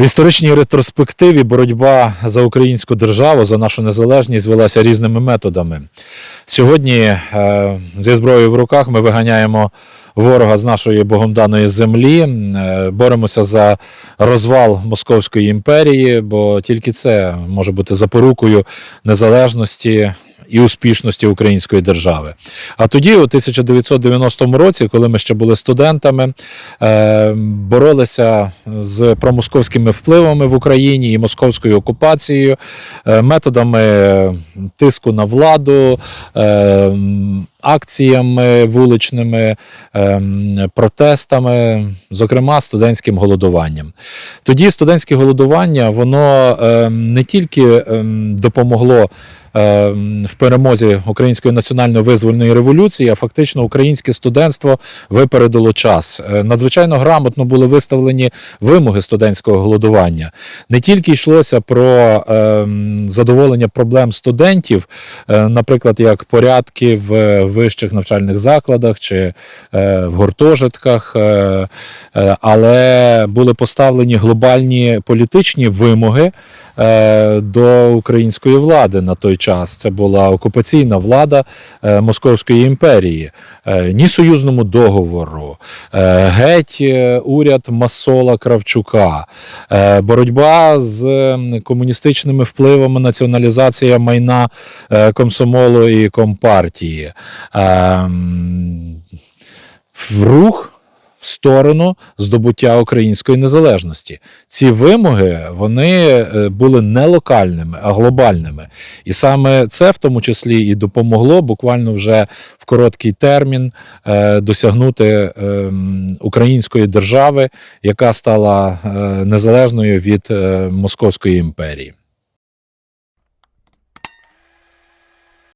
В історичній ретроспективі боротьба за українську державу, за нашу незалежність велася різними методами. Сьогодні е, зі зброєю в руках ми виганяємо ворога з нашої богомданої землі, е, боремося за розвал Московської імперії, бо тільки це може бути запорукою незалежності. І успішності української держави. А тоді, у 1990 році, коли ми ще були студентами, е, боролися з промосковськими впливами в Україні і московською окупацією, е, методами тиску на владу, е, акціями вуличними, протестами, зокрема студентським голодуванням. Тоді студентське голодування воно не тільки е, допомогло в перемозі Української національно-визвольної революції, а фактично українське студентство випередило час. Е, Надзвичайно грамотно були виставлені вимоги студентського голодування. Не тільки йшлося про е, задоволення проблем студентів, е, наприклад, як порядки в вищих навчальних закладах чи е, в гуртожитках, е, е, але були поставлені глобальні політичні вимоги е, до української влади на той час. Це була окупаційна влада е, Московської імперії, Е, ні союзному договору, е, геть уряд Масола Кравчука, боротьба з комуністичними впливами, націоналізація майна комсомолу і компартії. Е, в рух в сторону здобуття української незалежності. Ці вимоги вони е, були не локальними, а глобальними. І саме це в тому числі і допомогло буквально вже в короткий термін е, досягнути ем, української держави, яка стала е, незалежною від Московської імперії.